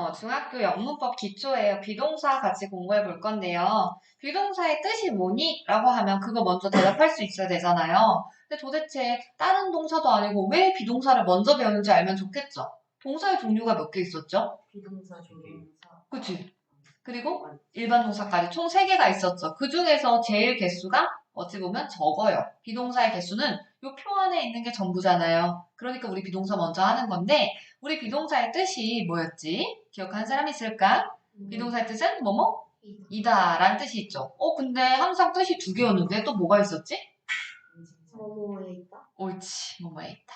어, 중학교 영문법 기초예요. 비동사 같이 공부해 볼 건데요. 비동사의 뜻이 뭐니? 라고 하면 그거 먼저 대답할 수 있어야 되잖아요. 근데 도대체 다른 동사도 아니고 왜 비동사를 먼저 배우는지 알면 좋겠죠? 동사의 종류가 몇 개 있었죠? 비동사 조동사 그치? 그리고 일반 동사까지 총 3개가 있었죠. 그 중에서 제일 개수가 어찌 보면 적어요. 비동사의 개수는 이 표 안에 있는 게 전부잖아요. 그러니까 우리 비동사 먼저 하는 건데 우리 비동사의 뜻이 뭐였지? 기억하는 사람 있을까? 비동사의 뜻은 뭐뭐? 이다 라는 뜻이 있죠. 어 근데 항상 뜻이 두 개였는데 또 뭐가 있었지? 뭐뭐에 있다 옳지 뭐뭐에 있다.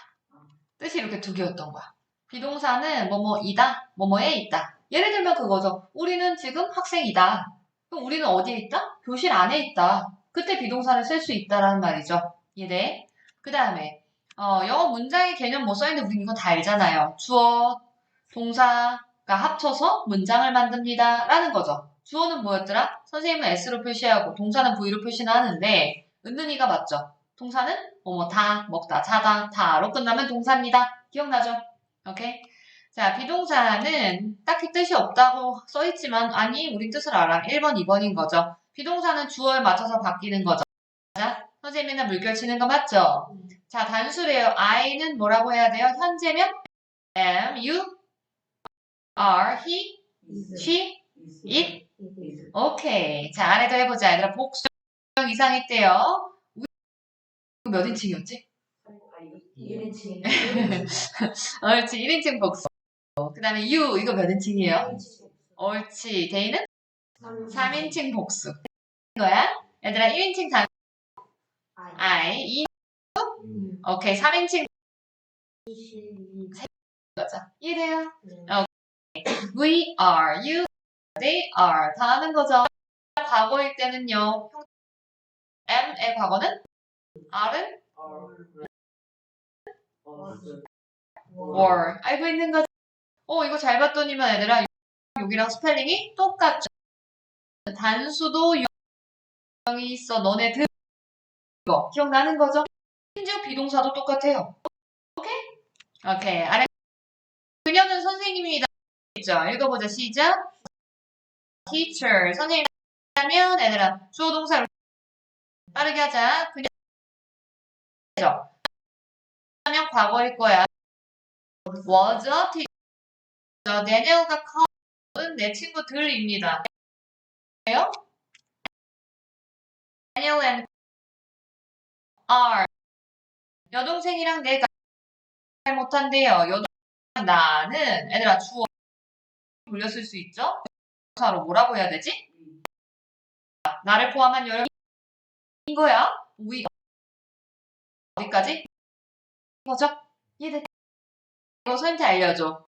뜻이 이렇게 두 개였던 거야. 비동사는 뭐뭐이다, 뭐뭐에 있다. 예를 들면 그거죠. 우리는 지금 학생이다. 그럼 우리는 어디에 있다? 교실 안에 있다. 그때 비동사를 쓸 수 있다라는 말이죠. 이해돼? 그 다음에 어, 영어 문장의 개념 뭐 써있는데 우린 이건 다 알잖아요. 주어, 동사가 합쳐서 문장을 만듭니다. 라는 거죠. 주어는 뭐였더라? 선생님은 S로 표시하고 동사는 V로 표시는 하는데 은는이가 맞죠? 동사는 뭐뭐 다, 먹다, 자다, 다로 끝나면 동사입니다. 기억나죠? 오케이? 자, 비동사는 딱히 뜻이 없다고 써있지만 아니, 우린 뜻을 알아. 1번, 2번인 거죠. 비동사는 주어에 맞춰서 바뀌는 거죠. 자, 선생님이나 물결 치는 거 맞죠? 자, 단수래요. I는 뭐라고 해야 돼요? 현재면 am, you, are, he, she, it. 오케이. 자, 안에도 해보자. 얘들아, 복수 이상했대요. 몇 인칭이었지? 1인칭 옳지. 1인칭 복수. 그 다음에 you, 이거 몇 인칭이에요? 옳지. 데이는 3인칭 복수. 거야? 얘들아, 1인칭 단, I, 2, 오케이. 3인칭 거죠. 이해돼요? We are, you, they are. 다 하는 거죠. 과거일 때는요. am의 과거는 are은 were. 알고 있는 거죠? 어, 이거 잘 봤더니만 얘들아, 여기랑 스펠링이 똑같죠? 단수도 유형이 있어. 너네 들 거. 기억나는 거죠? 심지어 비동사도 똑같아요. 오케이? 오케이. 아래 그녀는 선생님이다. 읽어보자. 시작. teacher. 선생님이라면 얘들아, 주어 동사로 빠르게 하자. 그녀 죠 하면 과거일 거야. was a teacher. 내내어가 커는 내 친구들입니다. 왜요? Daniel and are 여동생이랑 내가 잘 못한대요. 여동생 나는 애들아 주어 돌렸을 수 있죠? 사로 뭐라고 해야 되지? 나를 포함한 여러 인 거야. 위 어디까지? 거죠? 이해됐? 이거 선생님한테 알려줘.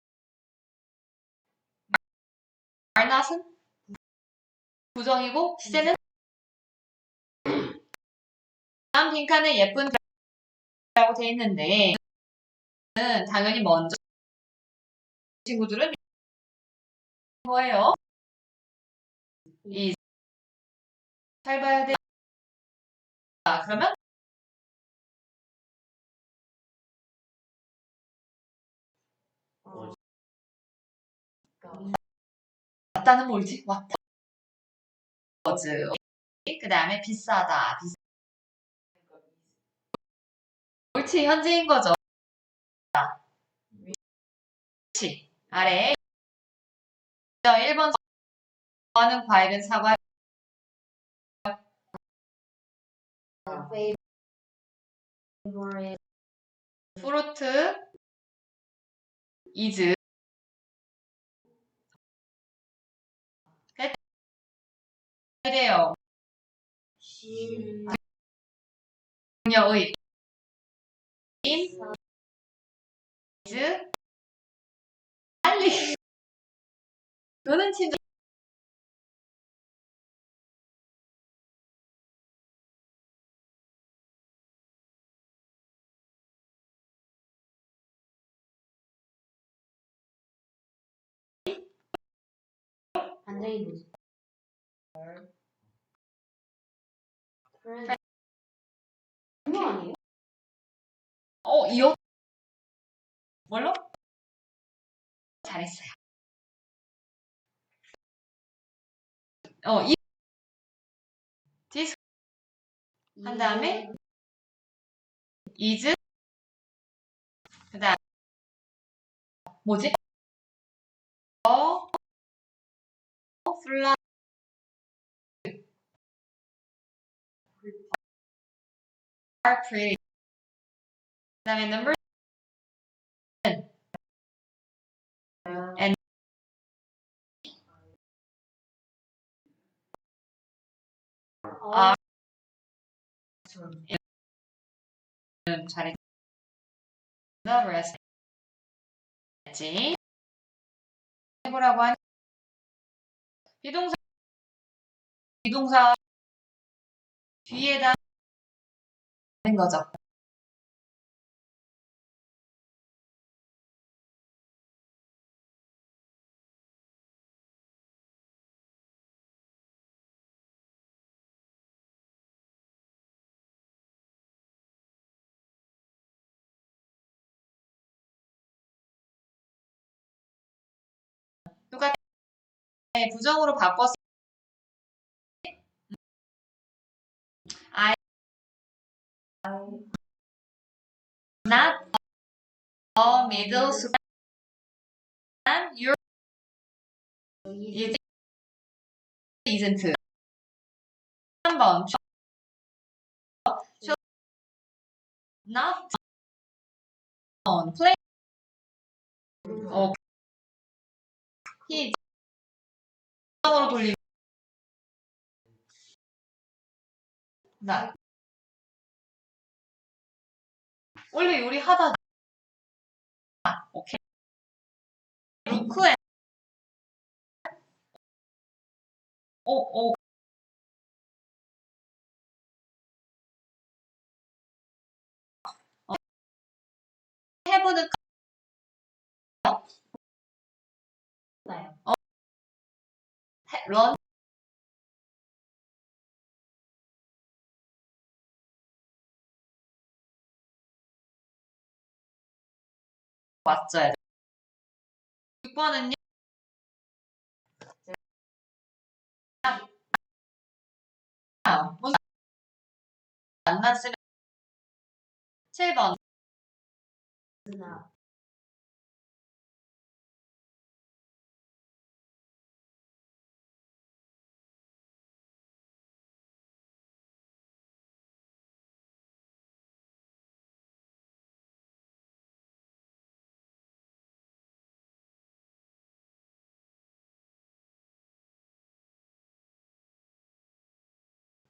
말낫은 부정이고 시제는 다음 빈칸에 예쁜 라고 돼 있는데 는 당연히 먼저 친구들은 뭐예요? 이 잘 봐야 돼. 자, 그러면 왔다는 뭘지? 왔다. 어즈. 그 다음에 비싸다. 비싸. 옳지, 현재인 거죠. 옳지. 아래. 1번 좋아하는 과일은 사과. 프루트. 이즈. 해래요. 그녀의. 인. 이즈. 빨리. 너는 진짜. 반장이 뭐지? 그거 아니에요? 어, 이어. 뭘로? 잘했어요. 어, 이, this 한 다음에 is 그 다음 뭐지? 어 플라 are pretty 그 다음에 number and 어, 음, 잘했 the rest 했지 해보라고 하니 비동사 비동사 뒤에다 하는 거죠. 똑같이 부정으로 바꿨을 I not a middle school your is isn't 3번 not on play 어 he 부정으로 돌리면 나. 원래 요리 하다 오케이. 루크에. 오오 해보는 런 맞춰야 돼. 6번은요? 무슨 만났으면 7번 누나.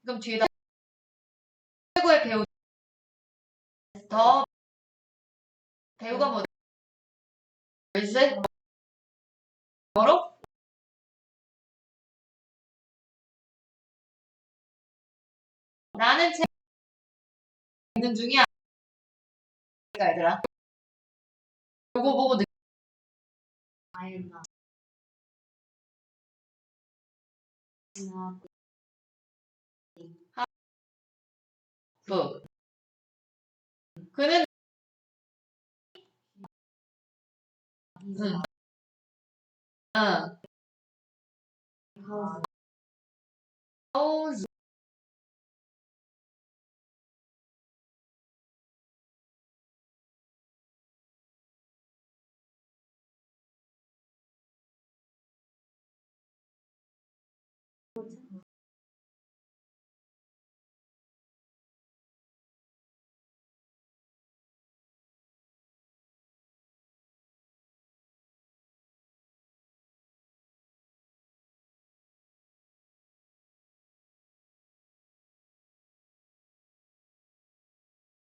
그럼 뒤에다 최고의 배우 더 배우가 뭐 열쇠 뭐로? 나는 책 읽는 중이야 얘들아 요거 보고 느- 아였나. 누나. 부 그는